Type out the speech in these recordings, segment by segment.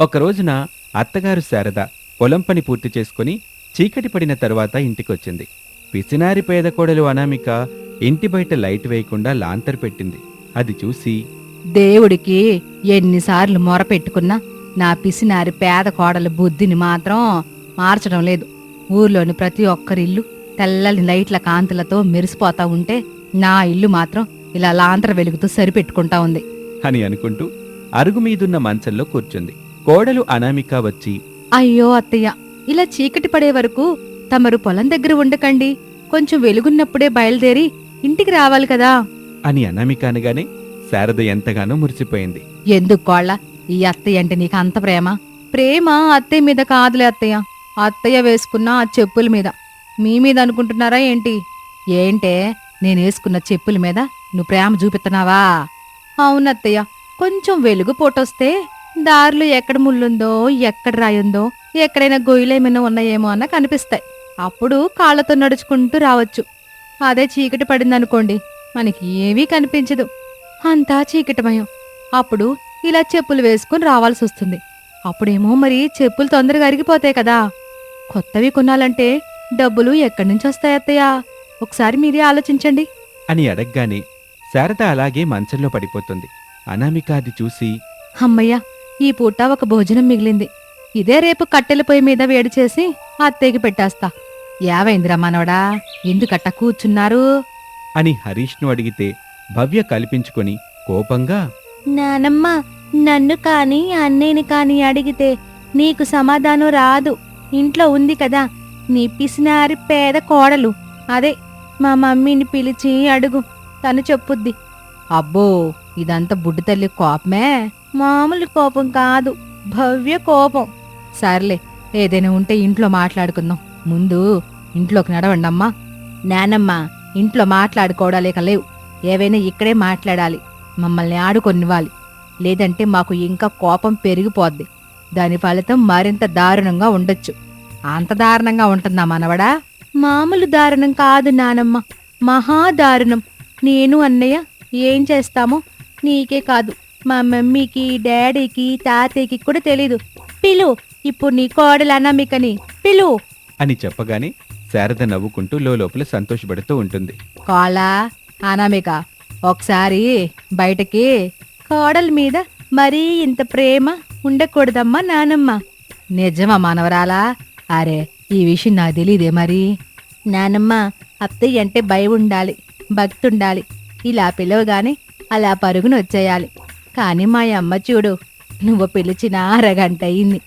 ఒక రోజున అత్తగారు శారద పొలం పని పూర్తి చేసుకుని చీకటి పడిన తరువాత ఇంటికొచ్చింది. పిసినారి పేద కోడలు అనామిక ఇంటి బయట లైట్ వేయకుండా లాంతర్ పెట్టింది. అది చూసి దేవుడికి ఎన్నిసార్లు మొర పెట్టుకున్నా నా పిసినారి పేద కోడల బుద్ధిని మాత్రం మార్చడం లేదు. ఊర్లోని ప్రతి ఒక్కరిల్లు తెల్లని లైట్ల కాంతులతో మెరిసిపోతా ఉంటే నా ఇల్లు మాత్రం ఇలా లాంతర వెలుగుతూ సరిపెట్టుకుంటా ఉంది. అని అనుకుంటూ అరుగు మీదున్న మంచంలో కూర్చుంది. కోడలు అనామిక వచ్చి అయ్యో అత్తయ్య ఇలా చీకటి పడే వరకు తమరు పొలం దగ్గర ఉండకండి. కొంచెం వెలుగున్నప్పుడే బయలుదేరి ఇంటికి రావాలి కదా. అని అనామిక అనగానే శారద ఎంతగానో మురిసిపోయింది. ఎందుకు కోళ్ళ? ఈ అత్తయ్య అంటే నీకు అంత ప్రేమ? ప్రేమ అత్తయ్య మీద కాదులే అత్తయ్య. అత్తయ్య వేసుకున్న ఆ చెప్పుల మీద. మీ మీద అనుకుంటున్నారా ఏంటి? ఏంటే నేను వేసుకున్న చెప్పుల మీద నువ్వు ప్రేమ చూపిస్తున్నావా? అవునత్తయ్య కొంచెం వెలుగు పోటొస్తే దారిలో ఎక్కడ ముళ్ళుందో ఎక్కడ రాయుందో ఎక్కడైనా గొయ్యలేమైనా ఉన్నాయేమో అన్న కనిపిస్తాయి. అప్పుడు కాళ్ళతో నడుచుకుంటూ రావచ్చు. అదే చీకటి పడిందనుకోండి మనకి ఏమీ కనిపించదు. అంతా చీకటిమయం. అప్పుడు ఇలా చెప్పులు వేసుకుని రావాల్సి వస్తుంది. అప్పుడేమో మరి చెప్పులు తొందరగా అరిగిపోతాయి కదా. కొత్తవి కొనాలంటే డబ్బులు ఎక్కడి నుంచి వస్తాయి అత్తయ్య? ఒకసారి మీరే ఆలోచించండి. అని అడగగానే శారద అలాగే మంచంలో పడిపోతుంది. అనామిక అది చూసి అమ్మయ్య ఈ పూట ఒక భోజనం మిగిలింది. ఇదే రేపు కట్టెల పొయ్యి మీద వేడి చేసి అత్తయ్యకి పెట్టేస్తా. యావైందిరా మనవడా ఎందుకట్ట కూర్చున్నారు? అని హరీష్ను అడిగితే భవ్య కల్పించుకొని కోపంగా నానమ్మ నన్ను కాని అన్నయ్యని కాని అడిగితే నీకు సమాధానం రాదు. ఇంట్లో ఉంది కదా నీ పిసినారి పేద కోడలు. అదే మా మమ్మీని పిలిచి అడుగు తను చెప్పుద్ది. అబ్బో ఇదంతా బుడ్డి తల్లి కోపమే? మామూలు కోపం కాదు భవ్య కోపం. సర్లే ఏదైనా ఉంటే ఇంట్లో మాట్లాడుకుందాం. ముందు ఇంట్లోకి నడవండమ్మా. నానమ్మ ఇంట్లో మాట్లాడుకోవడాలేక లేవు. ఏవైనా ఇక్కడే మాట్లాడాలి. మమ్మల్ని ఆడుకొనివ్వాలి. లేదంటే మాకు ఇంకా కోపం పెరిగిపోద్ది. దాని ఫలితం మరింత దారుణంగా ఉండొచ్చు. అంత దారుణంగా ఉంటుందా మనవడా? మామూలు దారుణం కాదు నానమ్మ. మహా దారుణం. నేను అన్నయ్య ఏం చేస్తామో నీకే కాదు. మా మమ్మీకి డాడీకి తాతయ్యకి కూడా తెలీదు. పిలు ఇప్పుడు నీ కోడలు అనామికని. పిలు. అని చెప్పగానే శారద నవ్వుకుంటూ లోపల సంతోషపడుతూ ఉంటుంది. కోలా అనామిక ఒకసారి బయటకి కోడల మీద మరీ ఇంత ప్రేమ ఉండకూడదమ్మా నానమ్మ. నిజమా మనవరాలా? అరే ఈ విషయం నాకు తెలీదే మరి. నానమ్మ అత్తయ్య అంటే భయం ఉండాలి భక్తి ఉండాలి ఇలా పిలవగానే అలా పరుగున వచ్చేయాలి కానీ మా అమ్మ చూడు నువ్వు పిలిచిన అరగంట అయింది.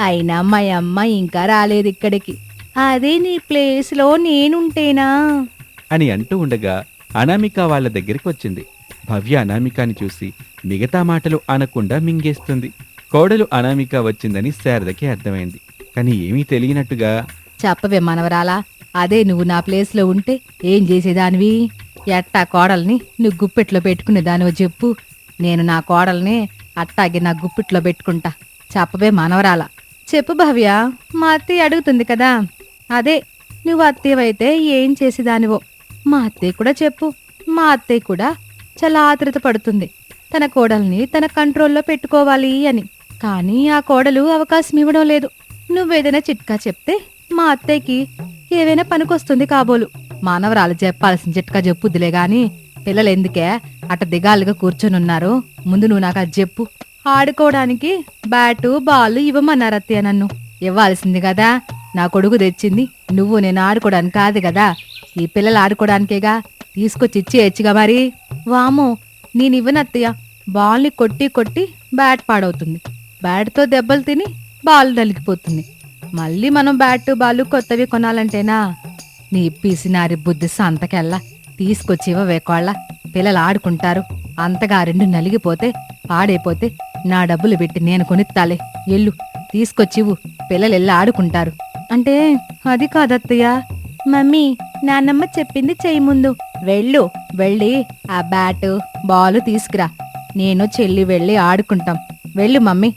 అయినా మా అమ్మ ఇంకా రాలేదు ఇక్కడికి. అదే నీ ప్లేస్లో నేనుంటేనా? అని అంటూ ఉండగా అనామిక వాళ్ళ దగ్గరికి వచ్చింది. భవ్య అనామికాని చూసి మిగతా మాటలు అనకుండా మింగేస్తుంది. కోడలు అనామిక వచ్చిందని శారదకి అర్థమైంది. కానీ ఏమీ తెలియనట్టుగా చెప్పవే మనవరాలా అదే నువ్వు నా ప్లేస్లో ఉంటే ఏం చేసేదానివి? ఎట్టా కోడల్ని నువ్వు గుప్పెట్లో పెట్టుకునేదానివో చెప్పు. నేను నా కోడల్ని అట్టాగే నా గుప్పిట్లో పెట్టుకుంటా. చెప్పవే మనవరాల. చెప్పు భవ్య మా అత్తయ్య అడుగుతుంది కదా. అదే నువ్వు అత్తయ్యవైతే ఏం చేసేదానివో. మా అత్తయ్య కూడా చెప్పు. మా అత్తయ్య కూడా చాలా ఆతృత పడుతుంది. తన కోడల్ని తన కంట్రోల్లో పెట్టుకోవాలి అని. కానీ ఆ కోడలు అవకాశం ఇవ్వడం లేదు. నువ్వేదైనా చిట్కా చెప్తే మా అత్తయ్యకి ఏవైనా పనికొస్తుంది కాబోలు. మానవరాలు చెప్పాల్సిన చిట్కా చెప్పుద్దిలే గాని పిల్లలు ఎందుకే అట దిగాలుగా కూర్చొనున్నారు. ముందు నువ్వు నాకు అది చెప్పు. ఆడుకోవడానికి బ్యాటు బాల్ ఇవ్వమన్నారు అత్తయ్య నన్ను. ఇవ్వాల్సింది కదా. నా కొడుకు తెచ్చింది. నువ్వు నేను ఆడుకోవడానికి కాదు కదా. ఈ పిల్లలు ఆడుకోవడానికేగా? తీసుకొచ్చి ఇచ్చేయచ్చుగా మరి. వామో నేను ఇవ్వనత్తయ్య బాల్ని కొట్టి కొట్టి బ్యాట్ పాడవుతుంది. బ్యాట్తో దెబ్బలు తిని బాల్ నలిగిపోతుంది. మళ్ళీ మనం బ్యాట్ బాల్ కొత్తవి కొనాలంటేనా? నీ పిసినారి బుద్ధి సంతకెళ్ళా తీసుకొచ్చి ఇవ్వవే కోళ్ళ పిల్లలు ఆడుకుంటారు. అంతగా రెండు నలిగిపోతే పాడైపోతే నా డబ్బులు పెట్టి నేను కొనిత్తాలే. ఎల్లు తీసుకొచ్చివు పిల్లలు ఎల్లు ఆడుకుంటారు. అంటే అది కాదత్తయ్య. మమ్మీ నాన్నమ్మ చెప్పింది చెయ్యి ముందు. వెళ్ళు వెళ్ళి ఆ బ్యాట్ బాలు తీసుకురా. నేను చెల్లి వెళ్ళి ఆడుకుంటాం. వెళ్ళు మమ్మీ.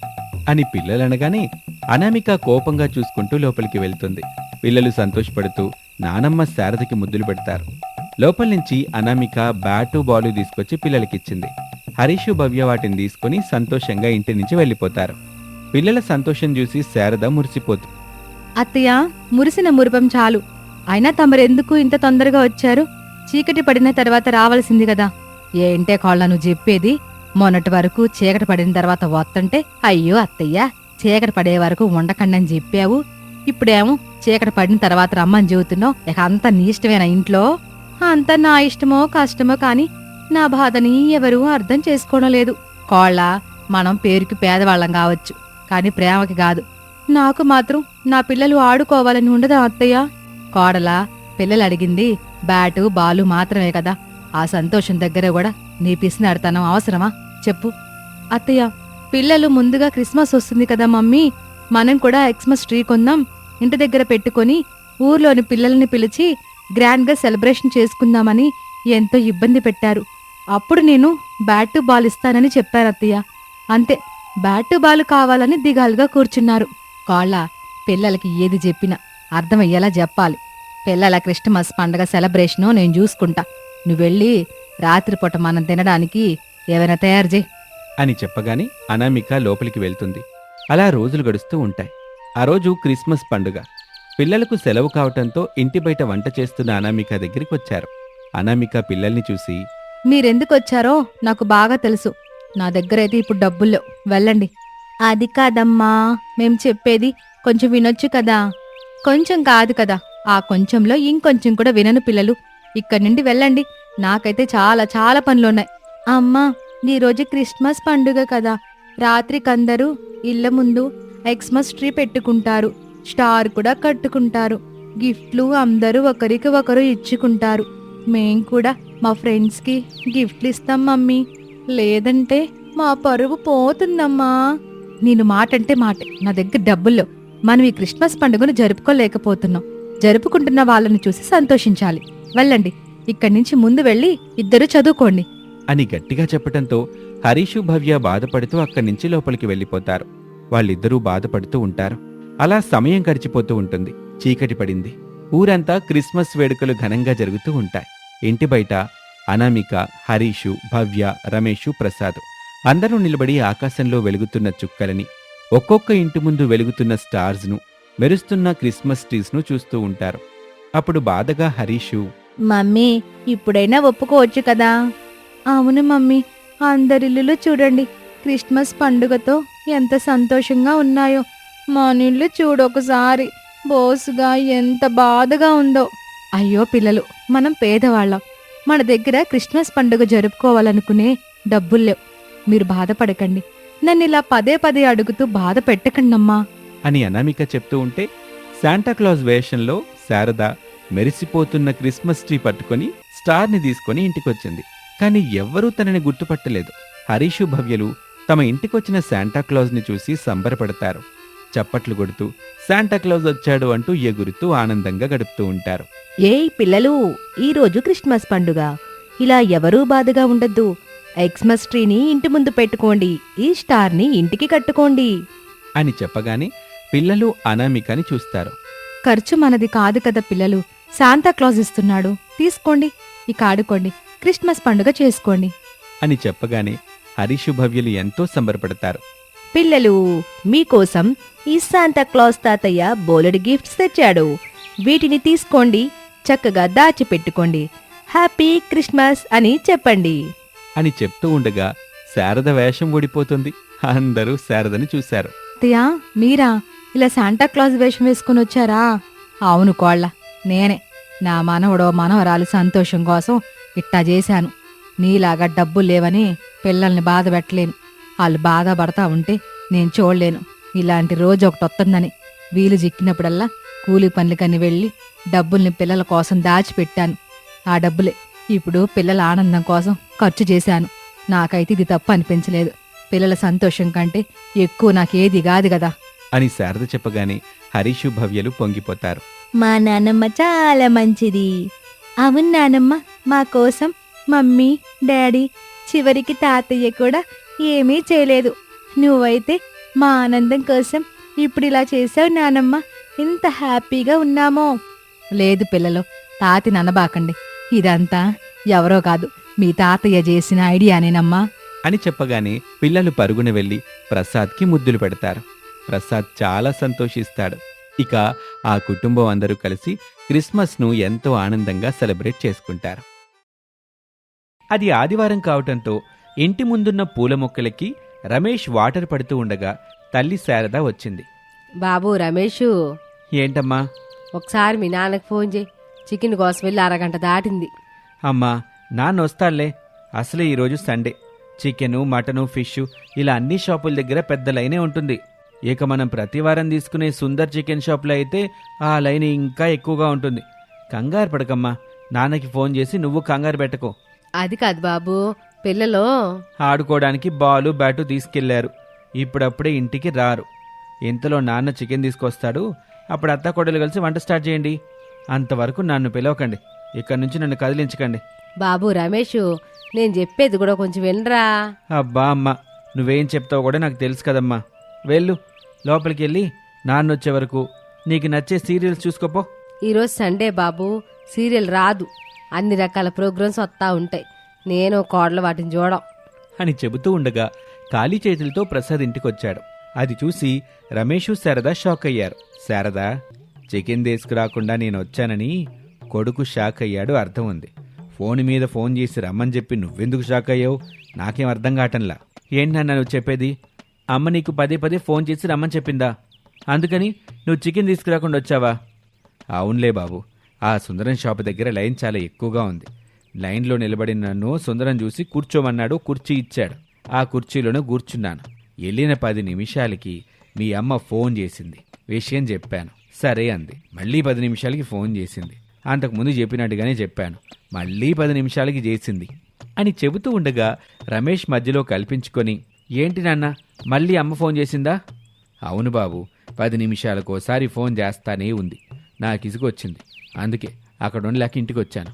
అని పిల్లలనగానే అనామిక కోపంగా చూసుకుంటూ లోపలికి వెళ్తుంది. పిల్లలు సంతోషపడుతూ నానమ్మ శారదకి ముద్దులు పెడతారు. లోపల నుంచి అనామిక బ్యాటు బాలు తీసుకొచ్చి పిల్లలకిచ్చింది. హరీషు భవ్య వాటిని తీసుకుని సంతోషంగా ఇంటి నుంచి వెళ్ళిపోతారు. పిల్లల సంతోషం చూసి శారద మురిసిపోతుంది అత్తయ్య మురిసిన మురిపం చాలు. అయినా తమరెందుకు ఇంత తొందరగా వచ్చారు? చీకటి పడిన తర్వాత రావాల్సింది కదా. ఏంటే కాళ్ళను నువ్వు చెప్పేది? మొన్నటి వరకు చీకటి పడిన తర్వాత వస్తుంటే అయ్యో అత్తయ్య చీకటి పడే వరకు ఉండకండని చెప్పావు. ఇప్పుడేమో చీకటి పడిన తర్వాత రమ్మని చెబుతున్నావు. ఇక అంత నీ ఇష్టమేనా ఇంట్లో? అంత నా ఇష్టమో కష్టమో కాని నా బాధని ఎవరూ అర్థం చేసుకోవడం లేదు. కోళ్ళ మనం పేరుకి పేదవాళ్ళం కావచ్చు కాని ప్రేమకి కాదు. నాకు మాత్రం నా పిల్లలు ఆడుకోవాలని ఉండదా అత్తయ్య? కోడల పిల్లలు అడిగింది బ్యాటు బాలు మాత్రమే కదా. ఆ సంతోషం దగ్గర కూడా నీ పిసినాడతనం అవసరమా? చెప్పు. అత్తయ్య పిల్లలు ముందుగా క్రిస్మస్ వస్తుంది కదా మమ్మీ. మనం కూడా ఎక్స్మస్ ట్రీ కొందాం. ఇంటి దగ్గర పెట్టుకొని ఊర్లోని పిల్లల్ని పిలిచి గ్రాండ్గా సెలబ్రేషన్ చేసుకుందామని ఎంతో ఇబ్బంది పెట్టారు. అప్పుడు నేను బ్యాటు బాల్ ఇస్తానని చెప్పారు అత్తయ్య. అంతే బ్యాటు బాలు కావాలని దిగాలుగా కూర్చున్నారు. కాళ్ళ పిల్లలకి ఏది చెప్పినా అర్థమయ్యేలా చెప్పాలి. పిల్లల క్రిస్టమస్ పండగ సెలబ్రేషను నేను చూసుకుంటా. నువ్వెళ్ళి రాత్రిపూట మనం తినడానికి ఏమైనా తయారు చేయి. అని చెప్పగానే అనామిక లోపలికి వెళ్తుంది. అలా రోజులు గడుస్తూ ఉంటాయి. ఆ రోజు క్రిస్మస్ పండుగ. పిల్లలకు సెలవు కావటంతో ఇంటి బయట వంట చేస్తున్న అనామిక దగ్గరికి వచ్చారు అనామిక పిల్లల్ని చూసి మీరెందుకు వచ్చారో నాకు బాగా తెలుసు. నా దగ్గరైతే ఇప్పుడు డబ్బుల్లో. వెళ్ళండి. అది కాదమ్మా. మేం చెప్పేది కొంచెం వినొచ్చు కదా? కొంచెం కాదు కదా. ఆ కొంచెంలో ఇంకొంచెం కూడా వినను పిల్లలు. ఇక్కడి నుండి వెళ్ళండి. నాకైతే చాలా చాలా పనులున్నాయి. అమ్మా ఈరోజు క్రిస్మస్ పండుగ కదా. రాత్రికందరూ ఇళ్ళ ముందు ఎక్స్మస్ ట్రీ పెట్టుకుంటారు. స్టార్ కూడా కట్టుకుంటారు. గిఫ్ట్లు అందరూ ఒకరికి ఒకరు ఇచ్చుకుంటారు. మేం కూడా మా ఫ్రెండ్స్కి గిఫ్ట్లు ఇస్తాం మమ్మీ. లేదంటే మా పరువు పోతుందమ్మా. నేను మాట అంటే మాటే. నా దగ్గర డబ్బుల్లో మనం ఈ క్రిస్మస్ పండుగను జరుపుకోలేకపోతున్నాం. జరుపుకుంటున్న వాళ్ళని చూసి సంతోషించాలి. వెళ్ళండి. ఇక్కడి నుంచి ముందు వెళ్ళి ఇద్దరు చదువుకోండి. అని గట్టిగా చెప్పటంతో హరీషు భవ్య బాధపడుతూ అక్కడి నుంచి లోపలికి వెళ్ళిపోతారు. వాళ్ళిద్దరూ బాధపడుతూ ఉంటారు. అలా సమయం గడిచిపోతూ ఉంటుంది. చీకటి పడింది. ఊరంతా క్రిస్మస్ వేడుకలు ఘనంగా జరుగుతూ ఉంటాయి. ఇంటి బయట అనామిక హరీషు భవ్య రమేషు ప్రసాద్ అందరూ నిలబడి ఆకాశంలో వెలుగుతున్న చుక్కలని ఒక్కొక్క ఇంటి ముందు వెలుగుతున్న స్టార్స్ను మెరుస్తున్న క్రిస్మస్ ట్రీస్ను చూస్తూ ఉంటారు. అప్పుడు బాధగా హరీషు మమ్మీ ఇప్పుడైనా ఒప్పుకోవచ్చు కదా? అవును మమ్మీ అందరిల్లులో చూడండి. క్రిస్మస్ పండుగతో ఎంత సంతోషంగా ఉన్నాయో. మా నీళ్ళు చూడొకసారి బోసుగా ఎంత బాధగా ఉందో. అయ్యో పిల్లలు మనం పేదవాళ్ళం. మన దగ్గర క్రిస్మస్ పండుగ జరుపుకోవాలనుకునే డబ్బుల్లేవు. మీరు బాధపడకండి. నన్ను ఇలా పదే పదే అడుగుతూ బాధ పెట్టకండమ్మా. అని అనామిక చెప్తూ ఉంటే శాంటాక్లాజ్ వేషంలో శారద మెరిసిపోతున్న క్రిస్మస్ ట్రీ పట్టుకొని స్టార్ని తీసుకుని ఇంటికొచ్చింది. కానీ ఎవ్వరూ తనని గుర్తుపట్టలేదు. హరీషు భవ్యలు తమ ఇంటికొచ్చిన శాంటాక్లాజ్ని చూసి సంబరపడతారు. చప్పట్లు కొడుతూ శాంటాక్లాజ్ వచ్చాడు అంటూ ఎగురుతూ ఆనందంగా గడుపుతూ ఉంటారు. ఏయ్ పిల్లలు ఈరోజు క్రిస్మస్ పండుగ. ఇలా ఎవరూ బాధగా ఉండద్దు. ఎక్స్మస్ ట్రీని ఇంటి ముందు పెట్టుకోండి. ఈ స్టార్ని ఇంటికి కట్టుకోండి. అని చెప్పగానే పిల్లలు అనామికని చూస్తారు. ఖర్చు మనది కాదు కదా పిల్లలు. శాంతాక్లాజ్ ఇస్తున్నాడు. తీసుకోండి. ఇక ఆడుకోండి. క్రిస్మస్ పండుగ చేసుకోండి. అని చెప్పగానే హరీషు భవ్యలు ఎంతో సంబరపడతారు. పిల్లలు మీకోసం ఈ శాంతాక్లాజ్ తాతయ్య బోలెడు గిఫ్ట్స్ తెచ్చాడు. వీటిని తీసుకోండి చక్కగా దాచిపెట్టుకోండి. హ్యాపీ క్రిస్మస్ అని చెప్పండి. అని చెప్తూ ఉండగా శారద వేషం ఊడిపోతుంది. అందరూ శారదని చూశారు. అత్తయ్య మీరా? ఇలా శాంటా క్లాజ్ వేషం వేసుకుని వచ్చారా? అవును కోళ్ళ నేనే. నా మనవడో మనవరాలు సంతోషం కోసం ఇట్టా చేశాను. నీలాగా డబ్బులు లేవని పిల్లల్ని బాధ పెట్టలేను. వాళ్ళు బాధపడతా ఉంటే నేను చూడలేను. ఇలాంటి రోజు ఒకటి వస్తుందని వీలు చిక్కినప్పుడల్లా కూలి పనులకని వెళ్ళి డబ్బుల్ని పిల్లల కోసం దాచిపెట్టాను. ఆ డబ్బులే ఇప్పుడు పిల్లల ఆనందం కోసం ఖర్చు చేశాను. నాకైతే ఇది తప్పు అనిపించలేదు. పిల్లల సంతోషం కంటే ఎక్కువ నాకేది కాదు కదా. అని శారద చెప్పగానే హరీషు భవ్యలు పొంగిపోతారు. మా నానమ్మ చాలా మంచిది. అవును నానమ్మ మా కోసం మమ్మీ డాడీ చివరికి తాతయ్య కూడా ఏమీ చేయలేదు. నువ్వైతే మా ఆనందం కోసం ఇప్పుడు ఇలా చేసావు నానమ్మ. ఇంత హ్యాపీగా ఉన్నామో. లేదు పిల్లలు తాతి ననబాకండి. ఇదంతా ఎవరో కాదు మీ తాతయ్య చేసిన ఐడియానేనమ్మా. అని చెప్పగానే పిల్లలు పరుగున వెళ్ళి ప్రసాద్కి ముద్దులు పెడతారు. ప్రసాద్ చాలా సంతోషిస్తాడు. ఇక ఆ కుటుంబం అందరూ కలిసి క్రిస్మస్ను ఎంతో ఆనందంగా సెలబ్రేట్ చేసుకుంటారు. అది ఆదివారం కావటంతో ఇంటి ముందున్న పూల మొక్కలకి రమేష్ వాటర్ పడుతూ ఉండగా తల్లి శారద వచ్చింది. బాబు రమేషు. ఏంటమ్మా? ఒకసారి మీ నాన్నకు ఫోన్ చేయి. చికెన్ కోసం వెళ్ళి అరగంట దాటింది. అమ్మా నాన్న వస్తాడులే. అసలే ఈరోజు సండే. చికెను మటను ఫిష్ ఇలా అన్ని షాపుల దగ్గర పెద్ద లైనే ఉంటుంది. ఇక మనం ప్రతి వారం తీసుకునే సుందర్ చికెన్ షాప్లో అయితే ఆ లైన్ ఇంకా ఎక్కువగా ఉంటుంది. కంగారు పడకమ్మా. నాన్నకి ఫోన్ చేసి నువ్వు కంగారు పెట్టకో. అది కాదు బాబు పిల్లలు. ఆడుకోవడానికి బాలు బ్యాటు తీసుకెళ్ళారు. ఇప్పుడప్పుడే ఇంటికి రారు. ఇంతలో నాన్న చికెన్ తీసుకొస్తాడు. అప్పుడు అత్త కొడలు కలిసి వంట స్టార్ట్ చేయండి. అంతవరకు నన్ను పిలవకండి. ఇక్కడి నుంచి నన్ను కదిలించకండి. బాబు రమేషు నేను చెప్పేది కూడా కొంచెం వినరా? అబ్బా అమ్మ నువ్వేం చెప్తావు కూడా నాకు తెలుసు కదమ్మా. వెళ్ళు లోపలికి వెళ్ళి నాన్న వచ్చే వరకు నీకు నచ్చే సీరియల్స్ చూసుకోపో. ఈరోజు సండే బాబు సీరియల్ రాదు. అన్ని రకాల ప్రోగ్రామ్స్ వస్తా ఉంటాయి. నేను కోడలు వాటిని చూడం. అని చెబుతూ ఉండగా ఖాళీ చేతులతో ప్రసాద్ ఇంటికొచ్చాడు. అది చూసి రమేష్ శారద షాక్ అయ్యారు శారద చికెన్ తీసుకురాకుండా నేను వచ్చానని కొడుకు షాక్ అయ్యాడు అర్థం ఉంది. ఫోన్ మీద ఫోన్ చేసి రమ్మని చెప్పి నువ్వెందుకు షాక్ అయ్యావు నాకేం అర్థం కావటంలా. ఏంటి నువ్వు చెప్పేది? అమ్మ నీకు పదే పదే ఫోన్ చేసి రమ్మని చెప్పిందా? అందుకని నువ్వు చికెన్ తీసుకురాకుండా వచ్చావా? అవునులే బాబు. ఆ సుందరం షాపు దగ్గర లైన్ చాలా ఎక్కువగా ఉంది. లైన్లో నిలబడిన నన్ను సుందరం చూసి కూర్చోమన్నాడు కుర్చీ ఇచ్చాడు. ఆ కుర్చీలోనే కూర్చున్నాను. వెళ్ళిన పది నిమిషాలకి మీ అమ్మ ఫోన్ చేసింది. విషయం చెప్పాను. సరే అంది. మళ్ళీ పది నిమిషాలకి ఫోన్ చేసింది. అంతకుముందు చెప్పినట్టుగానే చెప్పాను. మళ్ళీ పది నిమిషాలకి చేసింది. అని చెబుతూ ఉండగా రమేష్ మధ్యలో కల్పించుకొని ఏంటి నాన్న మళ్ళీ అమ్మ ఫోన్ చేసిందా? అవును బాబు పది నిమిషాలకోసారి ఫోన్ చేస్తానే ఉంది. నాకు ఇసుకొచ్చింది అందుకే అక్కడ ఉండలేక ఇంటికి వచ్చాను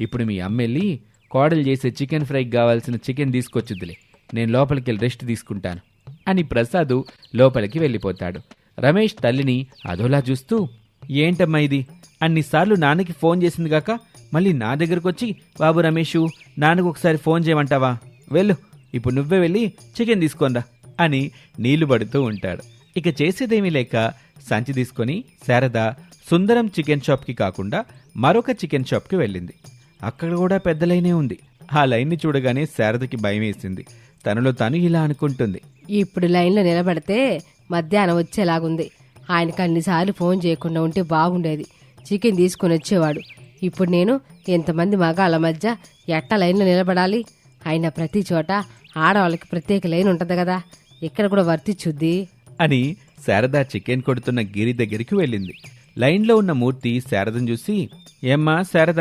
ఇప్పుడు మీ అమ్మ వెళ్ళి కోడలు చేసే చికెన్ ఫ్రైకి కావాల్సిన చికెన్ తీసుకొచ్చుద్దిలే. నేను లోపలికి వెళ్ళి రెస్ట్ తీసుకుంటాను అని ప్రసాదు లోపలికి వెళ్ళిపోతాడు. రమేష్ తల్లిని అదోలా చూస్తూ ఏంటమ్మా ఇది? అన్నిసార్లు నాన్నకి ఫోన్ చేసింది కాక మళ్ళీ నా దగ్గరకు వచ్చి బాబు రమేషు నాన్నకు ఒకసారి ఫోన్ చేయమంటావా? వెళ్ళు ఇప్పుడు నువ్వే వెళ్ళి చికెన్ తీసుకోనరా అని నీళ్ళు పడుతూ ఉంటాడు. ఇక చేసేదేమీ లేక సంచి తీసుకొని శారద సుందరం చికెన్ షాప్కి కాకుండా మరొక చికెన్ షాప్కి వెళ్ళింది. అక్కడ కూడా పెద్ద లైనే ఉంది. ఆ లైన్ని చూడగానే శారదకి భయం వేసింది. తనలో తను ఇలా అనుకుంటుంది. ఇప్పుడు లైన్లో నిలబడితే మధ్యాహ్నం వచ్చేలాగుంది. ఆయనకు అన్నిసార్లు ఫోన్ చేయకుండా ఉంటే బాగుండేది. చికెన్ తీసుకొని వచ్చేవాడు. ఇప్పుడు నేను ఎంతమంది మగాళ్ళ మధ్య ఎట్ట లైన్లో నిలబడాలి? ఆయన ప్రతి చోట ఆడవాళ్ళకి ప్రత్యేక లైన్ ఉంటుంది కదా. ఇక్కడ కూడా వర్తించుద్ది. అని శారద చికెన్ కొడుతున్న గిరి దగ్గరికి వెళ్ళింది. లైన్లో ఉన్న మూర్తి శారదను చూసి ఏమ్మా శారద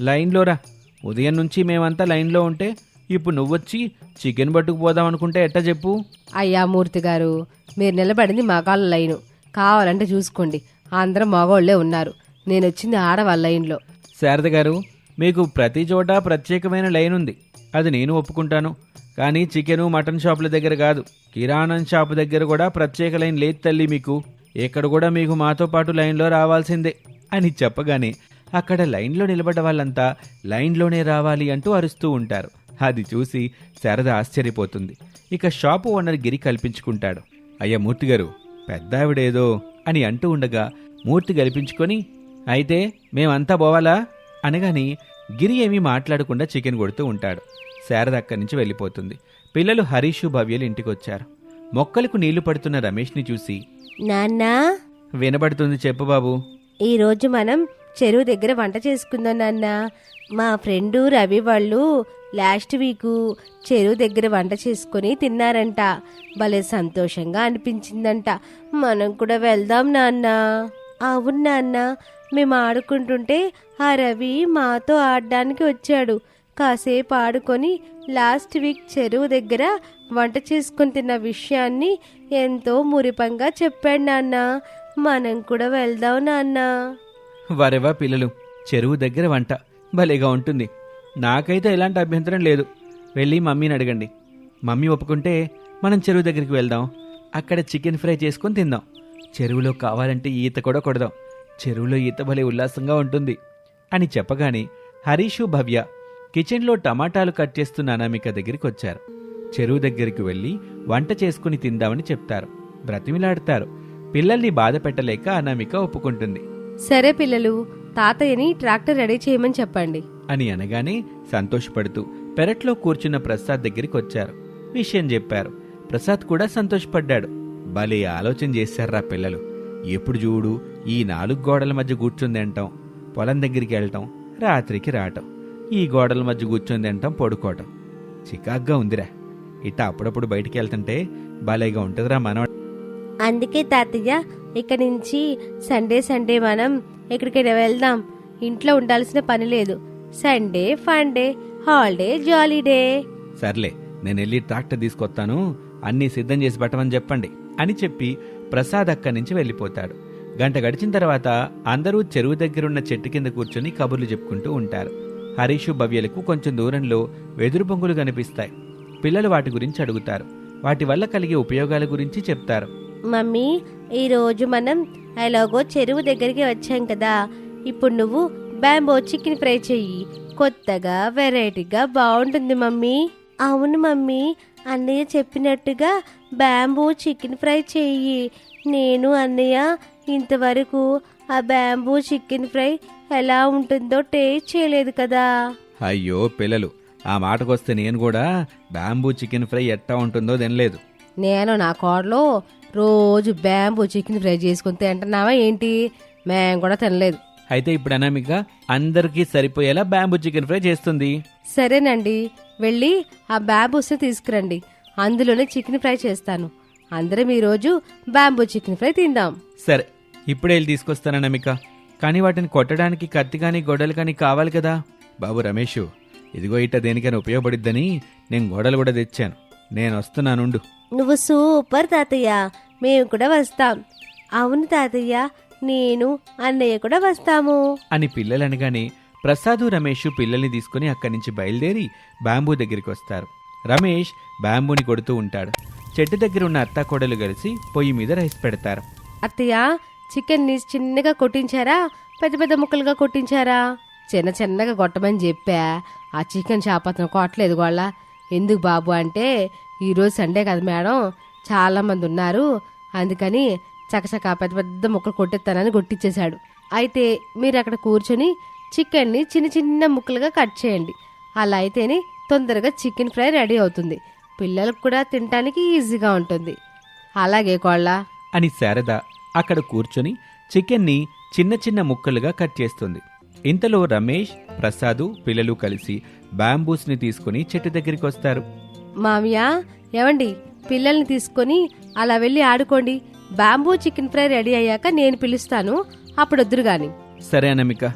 లైన్లోరా ఉదయం నుంచి మేమంతా లైన్లో ఉంటే ఇప్పుడు నువ్వొచ్చి చికెన్ పట్టుకుపోదాం అనుకుంటే ఎట్టా చెప్పు? అయ్యా మూర్తి గారు మీరు నిలబడింది మగాళ్ళ లైను. కావాలంటే చూసుకోండి. అందరం మగవాళ్ళే ఉన్నారు. నేను వచ్చింది ఆడవాళ్ళ లైన్లో. శారద గారు మీకు ప్రతి చోట ప్రత్యేకమైన లైన్ ఉంది. అది నేను ఒప్పుకుంటాను. కానీ చికెను మటన్ షాపుల దగ్గర కాదు. కిరాణం షాపు దగ్గర కూడా ప్రత్యేక లైన్ లేదు తల్లి మీకు. ఇక్కడ కూడా మీకు మాతో పాటు లైన్లో రావాల్సిందే అని చెప్పగానే అక్కడ లైన్లో నిలబడ్డ వాళ్ళంతా లైన్లోనే రావాలి అంటూ అరుస్తూ ఉంటారు. అది చూసి శారద ఆశ్చర్యపోతుంది. ఇక షాపు ఓనర్ గిరి కల్పించుకుంటాడు. అయ్యా మూర్తి గారు పెద్ద అని అంటూ ఉండగా మూర్తి కల్పించుకొని అయితే మేమంతా పోవాలా? అనగాని గిరి ఏమీ మాట్లాడకుండా చికెన్ కొడుతూ ఉంటాడు. శారద అక్కడి నుంచి వెళ్ళిపోతుంది. పిల్లలు హరీషు భవ్యలు ఇంటికొచ్చారు. మొక్కలకు నీళ్ళు పడుతున్న రమేష్ని చూసి నాన్నా. వినబడుతుంది చెప్పు బాబు. ఈరోజు మనం చెరువు దగ్గర వంట చేసుకుందాం నాన్న. మా ఫ్రెండు రవి వాళ్ళు లాస్ట్ వీకు చెరువు దగ్గర వంట చేసుకొని తిన్నారంట. భలే సంతోషంగా అనిపించిందంట. మనం కూడా వెళ్దాం నాన్న. అవును నాన్న. మేము ఆడుకుంటుంటే ఆ రవి మాతో ఆడడానికి వచ్చాడు. కాసేపు ఆడుకొని లాస్ట్ వీక్ చెరువు దగ్గర వంట చేసుకొని తిన్న విషయాన్ని ఎంతో మురిపంగా చెప్పాడు నాన్న. మనం కూడా వెళ్దాం నాన్న. వరెవా పిల్లలు చెరువు దగ్గర వంట భలేగా ఉంటుంది. నాకైతే ఎలాంటి అభ్యంతరం లేదు. వెళ్ళి మమ్మీని అడగండి. మమ్మీ ఒప్పుకుంటే మనం చెరువు దగ్గరికి వెళ్దాం. అక్కడ చికెన్ ఫ్రై చేసుకొని తిందాం. చెరువులో కావాలంటే ఈత కూడా కొడదాం. చెరువులో ఈత భలే ఉల్లాసంగా ఉంటుంది అని చెప్పగానే హరీషు భవ్య కిచెన్లో టమాటాలు కట్ చేస్తున్న అనామిక దగ్గరికి వచ్చారు చెరువు దగ్గరికి వెళ్ళి వంట చేసుకుని తిందామని చెప్తారు. బ్రతిమిలాడతారు. పిల్లల్ని బాధ పెట్టలేక అనామిక ఒప్పుకుంటుంది. సరే పిల్లలు తాతయ్యని ట్రాక్టర్ రెడీ చేయమని చెప్పండి. అని అనగానే సంతోషపడుతూ పెరట్లో కూర్చున్న ప్రసాద్ దగ్గరికి వచ్చారు విషయం చెప్పారు. ప్రసాద్ కూడా సంతోషపడ్డాడు. భలే ఆలోచన చేశారా పిల్లలు. ఎప్పుడు చూడు ఈ నాలుగు గోడల మధ్య కూర్చుంది అంటాం. పొలం దగ్గరికి వెళ్ళటం రాత్రికి రావటం. ఈ గోడల మధ్య కూర్చుంది అంటాం పడుకోవటం. చికాగ్గా ఉందిరా. ఇట్ట అప్పుడప్పుడు బయటికి వెళ్తుంటే భలేగా ఉంటుందిరా మనవ అందుకే తాతయ్య ఇక్కడి నుంచి సండే సండే మనం ఎక్కడికైనా వెళ్దాం. ఇంట్లో ఉండాల్సిన పని లేదు. సండే ఫండే హాలిడే జాలీడే సర్లే నేను వెళ్ళి ట్రాక్టర్ తీసుకొస్తాను. అన్నీ సిద్ధం చేసి పెట్టమని చెప్పండి అని చెప్పి ప్రసాద్ అక్కడి నుంచి వెళ్ళిపోతాడు. గంట గడిచిన తర్వాత అందరూ చెరువు దగ్గరున్న చెట్టు కింద కూర్చొని కబుర్లు చెప్పుకుంటూ ఉంటారు. హరీషు భవ్యలకు కొంచెం దూరంలో వెదురు బొంగులు కనిపిస్తాయి. పిల్లలు వాటి గురించి అడుగుతారు. వాటి వల్ల కలిగే ఉపయోగాల గురించి చెప్తారు. మమ్మీ ఈరోజు మనం ఎలాగో చెరువు దగ్గరికి వచ్చాం కదా. ఇప్పుడు నువ్వు బ్యాంబో చికెన్ ఫ్రై చెయ్యి. కొత్తగా వెరైటీగా బాగుంటుంది మమ్మీ. అవును మమ్మీ. అన్నయ్య చెప్పినట్టుగా బ్యాంబూ చికెన్ ఫ్రై చెయ్యి. నేను అన్నయ్య ఇంతవరకు ఆ బ్యాంబూ చికెన్ ఫ్రై ఎలా ఉంటుందో టేస్ట్ చేయలేదు కదా. అయ్యో పిల్లలు ఆ మాటకొస్తే నేను కూడా బ్యాంబూ చికెన్ ఫ్రై ఎట్టా ఉంటుందో తినలేదు. నేను నా కోడలో రోజు బ్యాంబూ చికెన్ ఫ్రై చేసుకుని తింటున్నావా ఏంటి? మేము కూడా తినలేదు. అయితే ఇప్పుడు అనామిక అందరికీ సరిపోయేలా బ్యాంబూ చికెన్ ఫ్రై చేస్తుంది. సరేనండి వెళ్ళి ఆ బ్యాంబూస్ని తీసుకురండి. అందులోనే చికెన్ ఫ్రై చేస్తాను. అందరం ఈరోజు బ్యాంబూ చికెన్ ఫ్రై తిందాం. సరే ఇప్పుడే వెళ్ళి తీసుకొస్తాను అనామిక. కానీ వాటిని కొట్టడానికి కత్తి కానీ గొడ్డలు కానీ కావాలి కదా. బాబు రమేష్ ఇదిగో ఇట్ట దేనికైనా ఉపయోగపడిద్దని నేను గొడవలు కూడా తెచ్చాను. నేను వస్తున్నానుండు నువ్వు సూపర్ తాతయ్య. మేము కూడా వస్తాం. అవును తాతయ్య నేను అన్నయ్య కూడా వస్తాము. అని పిల్లలు అనగానే ప్రసాదు రమేష్ పిల్లల్ని తీసుకుని అక్కడి నుంచి బయలుదేరి బ్యాంబూ దగ్గరికి వస్తారు. రమేష్ బ్యాంబూని కొడుతూ ఉంటాడు. చెట్టు దగ్గర ఉన్న అత్తా కోడలు కలిసి పొయ్యి మీద రైస్ పెడతారు. అత్తయ్య చికెన్ని చిన్నగా కొట్టించారా? పెద్ద పెద్ద ముక్కలుగా కొట్టించారా? చిన్న చిన్నగా కొట్టమని చెప్పా. ఆ చికెన్ షాప్ అతను కొట్టలేదు వాళ్ళ ఎందుకు బాబు అంటే ఈరోజు సండే కదా మేడం చాలామంది ఉన్నారు. అందుకని చకచకా పెద్ద పెద్ద ముక్కలు కొట్టేస్తానని కొట్టించేశాడు అయితే మీరు అక్కడ కూర్చొని చికెన్ని చిన్న చిన్న ముక్కలుగా కట్ చేయండి. అలా అయితేనే తొందరగా చికెన్ ఫ్రై రెడీ అవుతుంది. పిల్లలకు కూడా తినడానికి ఈజీగా ఉంటుంది. అలాగే కోళ్ళ అని శారద అక్కడ కూర్చొని చికెన్ని చిన్న చిన్న ముక్కలుగా కట్ చేస్తుంది. ఇంతలో రమేష్ ప్రసాదు పిల్లలు కలిసి బ్యాంబూస్ని తీసుకుని చెట్టు దగ్గరికి వస్తారు. మామయ్య ఏమండి పిల్లల్ని తీసుకొని అలా వెళ్ళి ఆడుకోండి. బాంబూ చికెన్ ఫ్రై రెడీ అయ్యాక నేను పిలుస్తాను. అప్పుడు వద్దురు గాని. సరే అనమిక.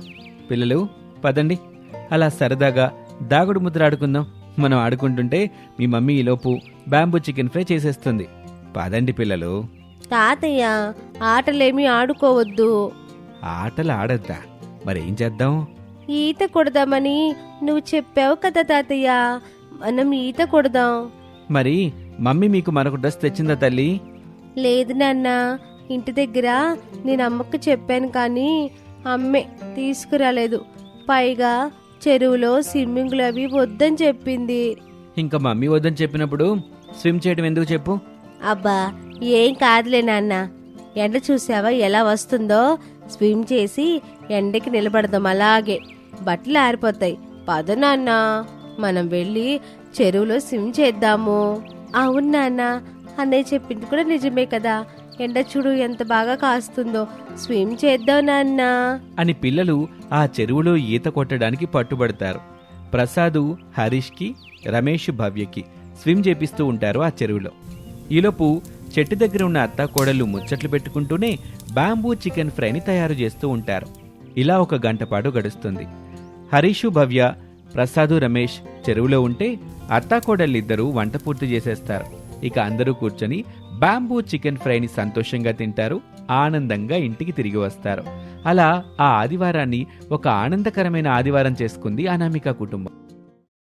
పిల్లలు పదండి. అలా సరదాగా దాగుడు ముద్ర ఆడుకుందాం. మనం ఆడుకుంటుంటే మీ మమ్మీ ఈలోపు బ్యాంబూ చికెన్ ఫ్రై చేసేస్తుంది. పదండి పిల్లలు. తాతయ్య ఆటలేమీ ఆడుకోవద్దు. ఆటలు ఆడద్దా మరేం చేద్దాం? ఈత కొడదామని నువ్వు చెప్పావు కదా తాతయ్య. మనం ఈత కొడదాం. మరి మమ్మీ మీకు మరొక డ్రెస్ తెచ్చిందా తల్లి? లేదు నాన్న ఇంటి దగ్గర నేను అమ్మకు చెప్పాను కానీ అమ్మే తీసుకురాలేదు. పైగా చెరువులో స్విమ్మింగ్లు అవి వద్దని చెప్పింది. ఇంకా మమ్మీ వద్దని చెప్పినప్పుడు స్విమ్ చేయడం ఎందుకు చెప్పు? అబ్బా ఏం కాదులే నాన్న. ఎండ చూసావా ఎలా వస్తుందో? స్విమ్ చేసి ఎండకి నిలబడదాం అలాగే. బట్టలు ఆరిపోతాయి. పద నాన్న. మనం వెళ్ళి చెరువులో స్విమ్ చేద్దాము. అవును నాన్న. అన్నయ్య చెప్పింది కూడా నిజమే కదా. ఎండ చూడు ఎంత బాగా కాస్తుందో. స్విమ్ చేద్దాం నాన్న. అని పిల్లలు ఆ చెరువులో ఈత కొట్టడానికి పట్టుబడతారు. ప్రసాదు హరీష్కి రమేష్ భవ్యకి స్విమ్ చేపిస్తూ ఉంటారు ఆ చెరువులో. ఈలోపు చెట్టు దగ్గర ఉన్న అత్త కోడళ్ళు ముచ్చట్లు పెట్టుకుంటూనే బాంబూ చికెన్ ఫ్రైని తయారు చేస్తూ ఉంటారు. ఇలా ఒక గంట పాటు గడుస్తుంది. హరీషు భవ్య ప్రసాదు రమేష్ చెరువులో ఉంటే అత్తాకోడళ్ళిద్దరూ వంట పూర్తి చేసేస్తారు. ఇక అందరూ కూర్చొని బాంబూ చికెన్ ఫ్రైని సంతోషంగా తింటారు ఆనందంగా ఇంటికి తిరిగి వస్తారు. అలా ఆ ఆదివారాన్ని ఒక ఆనందకరమైన ఆదివారం చేసుకుంది అనామిక కుటుంబం.